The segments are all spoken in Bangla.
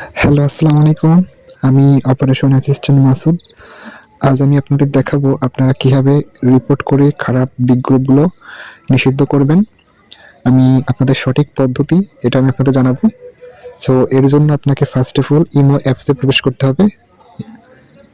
হ্যালো, আসসালামু আলাইকুম। আমি অপারেশন অ্যাসিস্ট্যান্ট মাসুদ। আজ আমি আপনাদের দেখাবো আপনারা কীভাবে রিপোর্ট করে খারাপ বিগ গ্রুপগুলো নিষিদ্ধ করবেন। আমি আপনাদের সঠিক পদ্ধতি, এটা আমি আপনাদের জানাব। সো এর জন্য আপনাকে ফার্স্ট অফ অল ইমো অ্যাপসে প্রবেশ করতে হবে।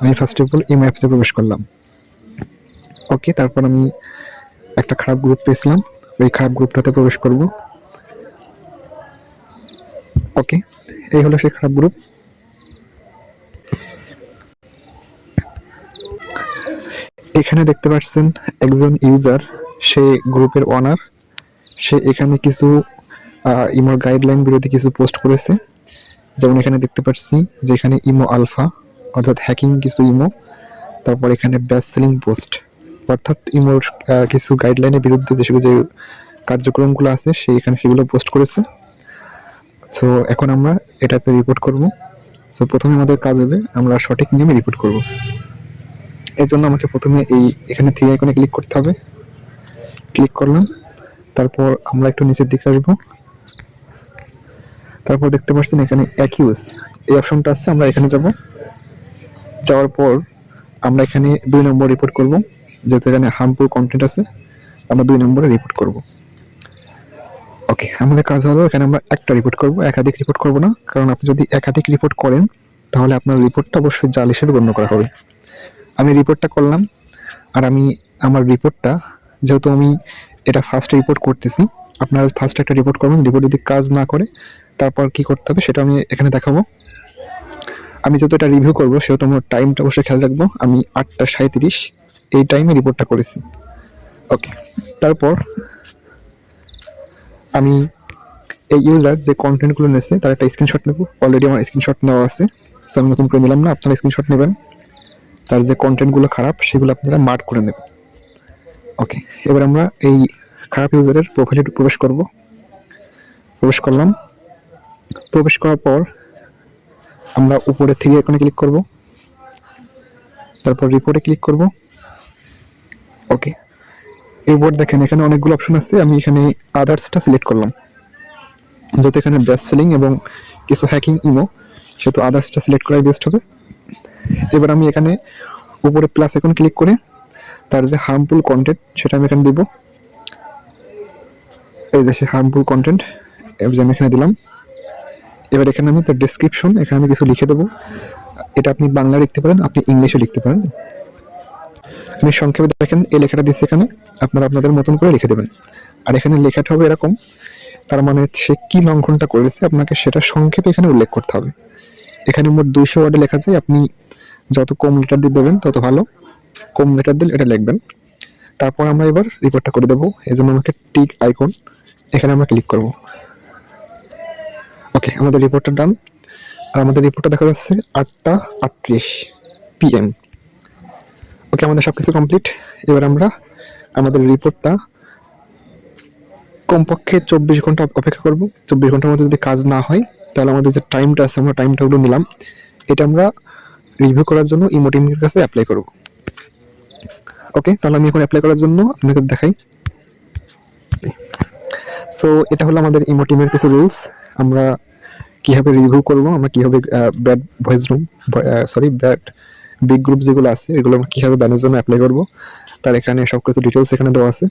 আমি ফার্স্ট অফ অল ইমো অ্যাপসে প্রবেশ করলাম। ওকে তারপর আমি একটা খারাপ গ্রুপ পেয়েছিলাম। ওই খারাপ গ্রুপটাতে প্রবেশ করব ওকে এই হলো সেই খারাপ গ্রুপ এখানে দেখতে পাচ্ছেন একজন ইউজার সে গ্রুপের ওনার সে এখানে কিছু ইমোর গাইডলাইন বিরোধী কিছু পোস্ট করেছে। যেমন এখানে দেখতে পাচ্ছি যে এখানে ইমো আলফা অর্থাৎ হ্যাকিং কিছু ইমো তারপর এখানে ব্যাস সেলিং পোস্ট অর্থাৎ ইমোর কিছু গাইডলাইনের বিরুদ্ধে যেসব যে কার্যক্রমগুলো আছে, সে এখানে সেগুলো পোস্ট করেছে। সো এখন আমরা এটাতে রিপোর্ট করব। সো প্রথমে আমাদের কাজ হবে, আমরা সঠিক নিয়মে রিপোর্ট করব। এর জন্য আমাকে প্রথমে এই এখানে থ্রি আইকনে ক্লিক করতে হবে। ক্লিক করলাম, তারপর আমরা একটু নিচের দিকে আসব। তারপর দেখতে পাচ্ছেন এখানে অ্যাকিউজ এই অপশনটা আছে, আমরা এখানে যাব। যাওয়ার পর আমরা এখানে দুই নম্বর রিপোর্ট করব, যেহেতু এখানে হার্মফুল কন্টেন্ট আছে, আমরা দুই নম্বরে রিপোর্ট করব। ওকে আমাদের কাজ হলো এখানে আমরা একটা রিপোর্ট করব, একাধিক রিপোর্ট করব না। কারণ আপনি যদি একাধিক রিপোর্ট করেন, তাহলে আপনার রিপোর্টটা অবশ্যই জাল হিসেবে গণ্য করা হবে। আমি রিপোর্টটা করলাম, আর আমি আমার রিপোর্টটা যেহেতু আমি এটা ফার্স্ট রিপোর্ট করতেছি, আপনারা ফার্স্ট একটা রিপোর্ট করবেন রিপোর্ট যদি কাজ না করে, তারপর কি করতে হবে সেটা আমি এখানে দেখাবো। আমি যেহেতু এটা রিভিউ করব, সেহেতু আমার টাইমটা অবশ্যই খেয়াল রাখব। আমি আটটা সাঁত্রিশ এই টাইমে রিপোর্টটা করেছি। ওকে তারপর আমি এই ইউজার যে কন্টেন্টগুলো নিয়েছে তার একটা স্ক্রিনশট নেব। অলরেডি আমার স্ক্রিনশট নেওয়া আছে। সো আমি নতুন করে নিলাম না, আপনারা স্ক্রিনশট নেবেন। তার যে কন্টেন্টগুলো খারাপ, সেগুলো আপনারা মার্ক করে নেবেন। ওকে এবার আমরা এই খারাপ ইউজারের প্রোফাইলে প্রবেশ করব। প্রবেশ করলাম। প্রবেশ করার পর আমরা উপরে থেকে এখানে ক্লিক করব। তারপর রিপোর্টে ক্লিক করব। ওকে এরপর দেখেন, এখানে অনেকগুলো অপশন আছে, আমি এখানে আদার্সটা সিলেক্ট করলাম। যেহেতু এখানে বেস্ট সেলিং এবং কিছু হ্যাকিং ইমো সেহেতু আদার্সটা সিলেক্ট করাই বেস্ট হবে। এবার আমি এখানে উপরে প্লাস এখন ক্লিক করে তার যে হার্মফুল কন্টেন্ট সেটা আমি এখানে দিব। এই যে সে হার্মফুল কন্টেন্ট যে আমি এখানে দিলাম। এবার এখানে আমি তার ডিসক্রিপশন এখানে আমি কিছু লিখে দেবো। এটা আপনি বাংলা লিখতে পারেন, আপনি ইংলিশও লিখতে পারেন। আমি সংক্ষেপে দেখেন, এই লেখাটা দিচ্ছি এখানে, আপনারা আপনাদের মতন করে লিখে দেবেন। আর এখানে লেখাটা হবে এরকম, তার মানে সে কি লঙ্ঘনটা করেছে, আপনাকে সেটা সংক্ষেপে এখানে উল্লেখ করতে হবে। এখানে মোট দুইশো ওয়ার্ডে লেখা যায় আপনি যত কম লেটার দিয়ে দেবেন, তত ভালো। কম লেটার দিলে এটা লিখবেন। তারপর আমরা এবার রিপোর্টটা করে দেবো, এই জন্য আমাকে টিক আইকন এখানে আমরা ক্লিক করব। ওকে আমাদের রিপোর্টটা ডান আর আমাদের রিপোর্টটা দেখা যাচ্ছে আটটা আটত্রিশ পিএম ওকে আমাদের সব কিছু কমপ্লিট এবার আমরা আমাদের রিপোর্টটা কমপক্ষে চব্বিশ ঘণ্টা অপেক্ষা করব। চব্বিশ ঘণ্টার মধ্যে যদি কাজ না হয়, তাহলে আমাদের যে টাইমটা আছে, আমরা টাইমটা ওগুলো নিলাম। এটা আমরা রিভিউ করার জন্য ইমো টিমের কাছে অ্যাপ্লাই করব। ওকে তাহলে আমি এখন অ্যাপ্লাই করার জন্য আপনাকে দেখাই। সো এটা হলো আমাদের ইমো টিমের কিছু রুলস আমরা কীভাবে রিভিউ করব, আমরা কীভাবে bad voice room sorry bad big group যেগুলো আছে, এগুলো আমরা কীভাবে ব্যানের জন্য অ্যাপ্লাই করব, তার এখানে সব কিছু ডিটেলস এখানে দেওয়া আছে।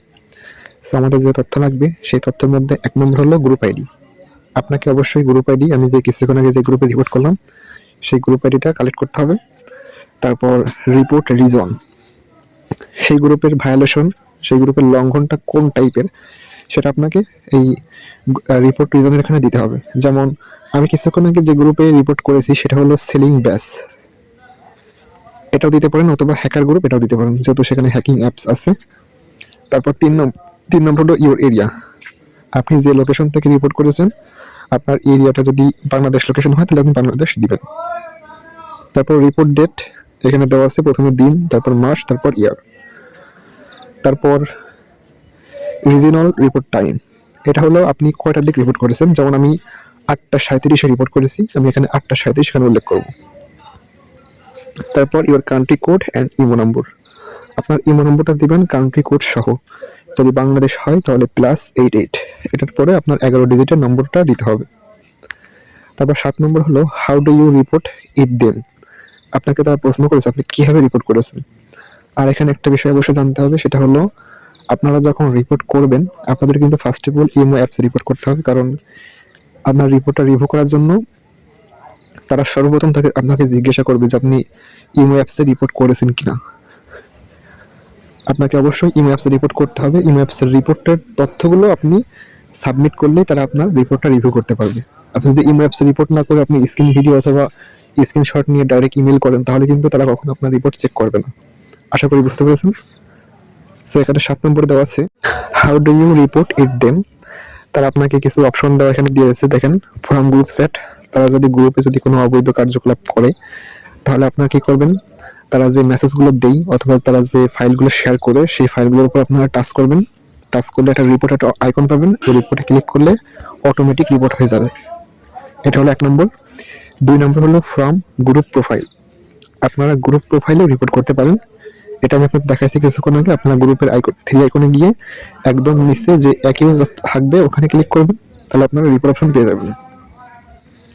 সো আমাদের যে তথ্য লাগবে, সেই তথ্যের মধ্যে এক নম্বর হলো গ্রুপ আইডি আপনাকে অবশ্যই গ্রুপ আইডি আমি যে কিছুক্ষণ আগে যে গ্রুপে রিপোর্ট করলাম, সেই গ্রুপ আইডিটা কালেক্ট করতে হবে। তারপর রিপোর্ট রিজন সেই গ্রুপের ভায়োলেশন সেই গ্রুপের লঙ্ঘনটা কোন টাইপের সেটা আপনাকে এই রিপোর্ট রিজনের এখানে দিতে হবে। যেমন, আমি কিছুক্ষণ আগে যে গ্রুপে রিপোর্ট করেছি, সেটা হলো সেলিং ব্যাস এটাও দিতে পারেন অথবা হ্যাকার গ্রুপ এটাও দিতে পারেন। যেহেতু সেখানে হ্যাকিং অ্যাপস আছে। তারপর তিন নম্বর তিন নম্বর হলো ইউর এরিয়া আপনি যে লোকেশন থেকে রিপোর্ট করেছেন, আপনার এরিয়াটা যদি বাংলাদেশ লোকেশন হয়, তাহলে আপনি বাংলাদেশ দিবেন। তারপর রিপোর্ট ডেট এখানে দেওয়া আছে, প্রথমে দিন, তারপর মাস, তারপর ইয়ার তারপর রিজিনাল রিপোর্ট টাইম এটা হলো আপনি কয়টার দিক রিপোর্ট করেছেন? যেমন আমি আটটা সাঁত্রিশে রিপোর্ট করেছি, আমি এখানে আটটা সাঁত্রিশ এখানে উল্লেখ করব। তারপর your country code and imo number আপনার ইমো নম্বরটা দিবেন কান্ট্রি কোড সহ। যদি বাংলাদেশ হয়, তাহলে প্লাস এইট এইট এটার পরে আপনার এগারো ডিজিটের নম্বরটা দিতে হবে। তারপর সাত নম্বর হলো how do you report it then আপনাকে তারা প্রশ্ন করেছে, আপনি কীভাবে রিপোর্ট করেছেন? আর এখানে একটা বিষয় অবশ্যই জানতে হবে, সেটা হলো, আপনারা যখন রিপোর্ট করবেন, আপনাদের কিন্তু ফার্স্ট অফ অল ইমো অ্যাপসে রিপোর্ট করতে হবে। কারণ আপনার রিপোর্টটা রিভিউ করার জন্য তারা সর্বপ্রথম তাকে আপনাকে জিজ্ঞাসা করবে যে আপনি ইমো অ্যাপসে রিপোর্ট করেছেন কি না আপনাকে অবশ্যই ইমো অ্যাপসে রিপোর্ট করতে হবে। ইমো অ্যাপসের রিপোর্টের তথ্যগুলো আপনি সাবমিট করলেই তারা আপনার রিপোর্টটা রিভিউ করতে পারবে। আপনি যদি ইমো অ্যাপসে রিপোর্ট না করে আপনি স্ক্রিন ভিডিও অথবা স্ক্রিনশট নিয়ে ডাইরেক্ট ইমেল করেন, তাহলে কিন্তু তারা কখনো আপনার রিপোর্ট চেক করবে না। আশা করি বুঝতে পেরেছেন? সো এখানে সাত নম্বরে দেওয়া আছে how do you report it them তারা আপনাকে কিছু অপশন দেওয়া এখানে দিয়েছে, দেখেন ফ্রম গ্রুপ সেট তারা যদি গ্রুপে যদি কোনো অবৈধ কার্যকলাপ করে, তাহলে আপনারা কি করবেন? তারা যে মেসেজগুলো দেই অথবা তারা যে ফাইলগুলো শেয়ার করে, সেই ফাইলগুলোর উপর আপনারা টাচ করবেন। টাচ করলে একটা রিপোর্ট একটা আইকন পাবেন। ওই রিপোর্টে ক্লিক করলে অটোমেটিক রিপোর্ট হয়ে যাবে। এটা হলো এক নম্বর। দুই নম্বর হলো ফ্রম গ্রুপ প্রোফাইল আপনারা গ্রুপ প্রোফাইলেও রিপোর্ট করতে পারেন। এটা আমি আপনাকে দেখাইছি কিছুক্ষণ আগে। আপনারা গ্রুপের আইকন থ্রি আইকনে গিয়ে একদম নিচে যে অ্যাকিউজ থাকবে, ওখানে ক্লিক করবেন। তাহলে আপনারা রিপোর্ট অপশন পেয়ে যাবেন।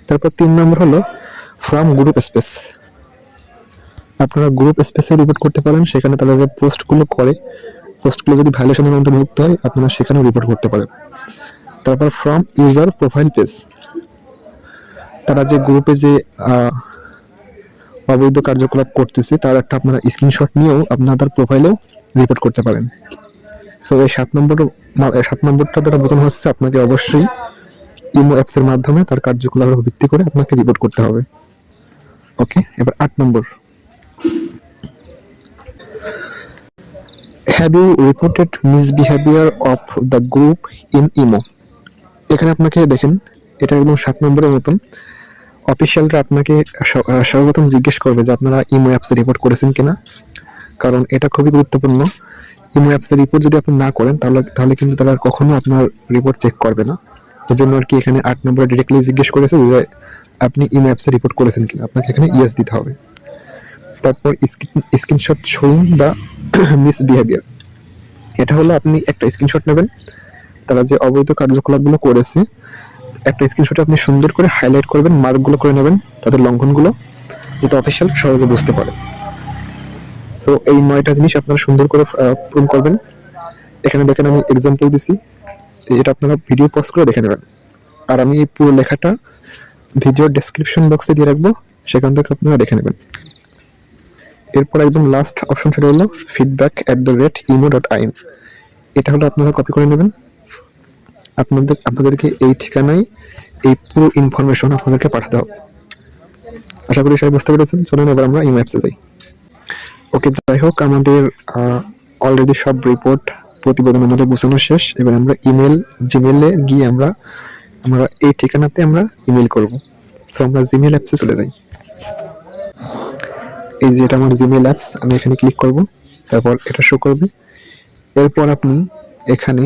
তারপর তিন নম্বর হলো ফ্রম গ্রুপ স্পেস আপনারা গ্রুপ স্পেসে রিপোর্ট করতে পারেন, সেখানে তারা যে পোস্টগুলো করে পোস্টগুলো যদি ভ্যালুয়েশনের অন্তর্ভুক্ত হয়, আপনারা সেখানেও রিপোর্ট করতে পারেন। তারপর ফ্রম ইউজার প্রোফাইল পেজ তারা যে গ্রুপে যে অবৈধ কার্যকলাপ করতেছে, তার একটা আপনারা স্ক্রিনশট নিয়েও আপনাদের প্রোফাইলেও রিপোর্ট করতে পারেন। সো এই সাত নম্বর সাত নম্বরটা দ্বারা বোঝানো হচ্ছে আপনাকে অবশ্যই ইমো অ্যাপসের মাধ্যমে তার কার্যকলাপের ভিত্তি করে আপনাকে রিপোর্ট করতে হবে। ওকে এবার আট number. Have you reported misbehaviour of the group in imo এখানে আপনাকে দেখেন, এটা একদম সাত নম্বরের মতন। অফিসিয়ালরা আপনাকে সর্বপ্রথম জিজ্ঞেস করবে যে আপনারা ইমো অ্যাপসে রিপোর্ট করেছেন কিনা? কারণ এটা খুবই গুরুত্বপূর্ণ। ইমো অ্যাপসে রিপোর্ট যদি আপনি না করেন, তাহলে তাহলে কিন্তু তারা কখনো আপনার রিপোর্ট চেক করবে না। এই জন্য আর কি এখানে আট নম্বরে ডিরেক্টলি জিজ্ঞেস করেছে যে আপনি ইমো অ্যাপসে রিপোর্ট করেছেন কিনা? আপনাকে এখানে ইয়েস দিতে হবে। তারপর screenshot showing the misbehaviour এটা হলো আপনি একটা স্ক্রিনশট নেবেন। তারা যে অবৈধ কার্যকলাপগুলো করেছে, একটা স্ক্রিনশটে আপনি সুন্দর করে হাইলাইট করবেন মার্কগুলো করে নেবেন, তাদের লঙ্ঘনগুলো, যাতে অফিসিয়াল সহজে বুঝতে পারে। সো এই নয়টা জিনিস আপনারা সুন্দর করে পূরণ করবেন। এখানে দেখেন আমি এক্সাম্পল দিছি। এটা আপনারা ভিডিও পজ করে দেখে নেবেন। আর আমি এই পুরো লেখাটা ভিডিওর ডেসক্রিপশন বক্সে দিয়ে রাখব, সেখান থেকে আপনারা দেখে নেবেন। এরপর একদম লাস্ট অপশন সেটা হলো feedback at the rate imo dot in এটা হলো আপনারা কপি করে নেবেন। আপনাদের, আপনাদেরকে এই ঠিকানায় এই পুরো ইনফরমেশন আপনাদেরকে পাঠাতে হবে। আশা করি সবাই বুঝতে পেরেছেন। চলুন এবার আমরা ইমো অ্যাপসে যাই। ওকে যাই হোক, আমাদের অলরেডি সব রিপোর্ট প্রতিবেদন আমাদের বোঝানো শেষ। এবার আমরা ইমেল জিমেলে গিয়ে আমরা আমরা এই ঠিকানাতে আমরা ইমেল করব। সো আমরা জিমেল অ্যাপসে চলে যাই। এই যে এটা আমার জিমেল অ্যাপস আমি এখানে ক্লিক করব। তারপর এটা শো করবে। এরপর আপনি এখানে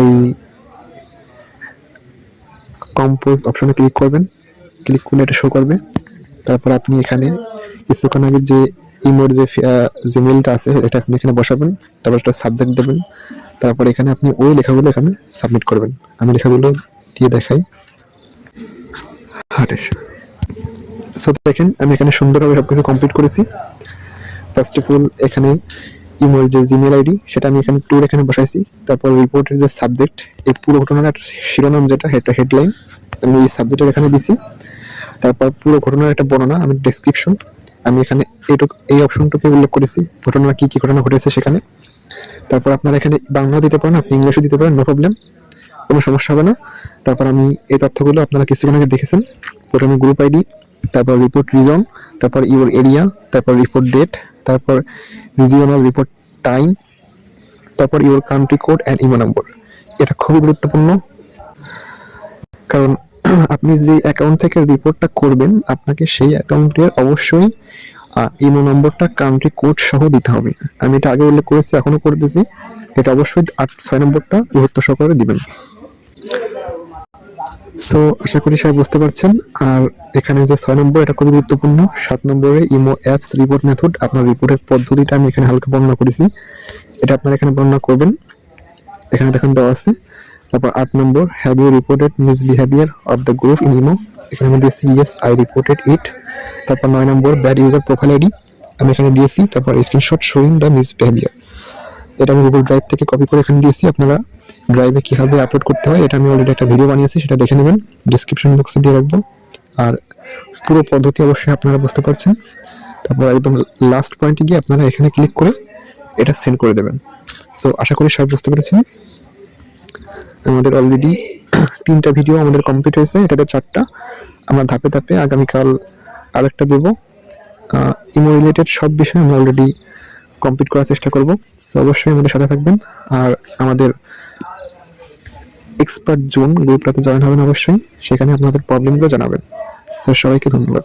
এই কম্পোজ অপশনে ক্লিক করবেন। ক্লিক করলে এটা শো করবে। তারপর আপনি এখানে কিছুক্ষণ আগে যে ইমোর যে যে মেলটা আছে, এটা আপনি এখানে বসাবেন, তারপর একটা সাবজেক্ট দেবেন, তারপর এখানে আপনি ওই লেখাগুলো এখানে সাবমিট করবেন। আমি লেখাগুলো দিয়ে দেখাই। আরে সো দেখেন, আমি এখানে সুন্দরভাবে সবকিছু কমপ্লিট করেছি। ফার্স্ট অফ অল এখানে ইমোর যে জিমেল আইডি সেটা আমি এখানে ট্যুর এখানে বসাইছি। তারপর রিপোর্টের যে সাবজেক্ট এই পুরো ঘটনার শিরোনাম যেটা এটা হেডলাইন আমি এই সাবজেক্টের এখানে দিছি। তারপর পুরো ঘটনার একটা বর্ণনা, আমি ডেসক্রিপশন আমি এখানে এইটুকু এই অপশনটুকু উল্লেখ করেছি। ঘটনা কি কি ঘটনা ঘটেছে সেখানে। তারপর আপনারা এখানে বাংলা দিতে পারেন, আপনি ইংলিশও দিতে পারেন নো প্রবলেম কোনো সমস্যা হবে না। তারপর আমি এই তথ্যগুলো আপনারা কিছুক্ষণ আগে দেখেছেন। প্রথমে গ্রুপ আইডি তারপর রিপোর্ট রিজন তারপর ইউর এরিয়া তারপর রিপোর্ট ডেট তারপর রিজিওনাল রিপোর্ট টাইম তারপর your country code and imo number এটা খুবই গুরুত্বপূর্ণ। কারণ আপনি যে অ্যাকাউন্ট থেকে রিপোর্টটা করবেন, আপনাকে সেই অ্যাকাউন্টের অবশ্যই ইমো নম্বরটা কান্ট্রি কোড সহ দিতে হবে। আমি এটা আগে উল্লেখ করেছি এখনও করে দিয়েছি। এটা অবশ্যই আট, ছয় নম্বরটা গুরুত্ব সহকারে দিবেন। সো আশা করি সবাই বুঝতে পারছেন। আর এখানে যে ছয় নম্বর, এটা খুবই গুরুত্বপূর্ণ। সাত নম্বরে ইমো অ্যাপস রিপোর্ট মেথড আপনার রিপোর্টের পদ্ধতিটা আমি এখানে হালকা বর্ণনা করেছি। এটা আপনারা এখানে বর্ণনা করবেন। এখানে দেখেন দেওয়া আছে। তারপর আট number have you reported misbehaviour of the group in imo এখানে আমি দিয়েছি ইয়েস আই রিপোর্টেড ইট তারপর নয় number bad user profile ID আমি এখানে দিয়েছি, তারপর স্ক্রিনশট শোয়িং দ্য মিসবিহেভিয়ার এটা আমি গুগল ড্রাইভ থেকে কপি করে এখানে দিয়েছি, আপনারা ড্রাইভে কীভাবে আপলোড করতে হয়, এটা আমি অলরেডি একটা ভিডিও বানিয়েছি, সেটা দেখে নেবেন। ডিসক্রিপশন বক্সে দিয়ে রাখব। আর পুরো পদ্ধতি অবশ্যই আপনারা বুঝতে পারছেন। তারপর একদম লাস্ট পয়েন্টে গিয়ে আপনারা এখানে ক্লিক করে এটা সেন্ড করে দেবেন। সো আশা করি সব বুঝতে পেরেছেন। আমাদের অলরেডি তিনটা ভিডিও আমাদের কমপ্লিট হয়েছে, এটাতে চারটা। আমরা ধাপে ধাপে আগামীকাল আরেকটা দেব। ইমো রিলেটেড সব বিষয় আমরা অলরেডি কমপ্লিট করার চেষ্টা করব। সো অবশ্যই আমাদের সাথে থাকবেন। আর আমাদের এক্সপার্ট জোন গ্রুপটাতে জয়েন হবেন অবশ্যই। সেখানে আপনাদের প্রবলেমগুলো জানাবেন। স্যার সবাইকে ধন্যবাদ।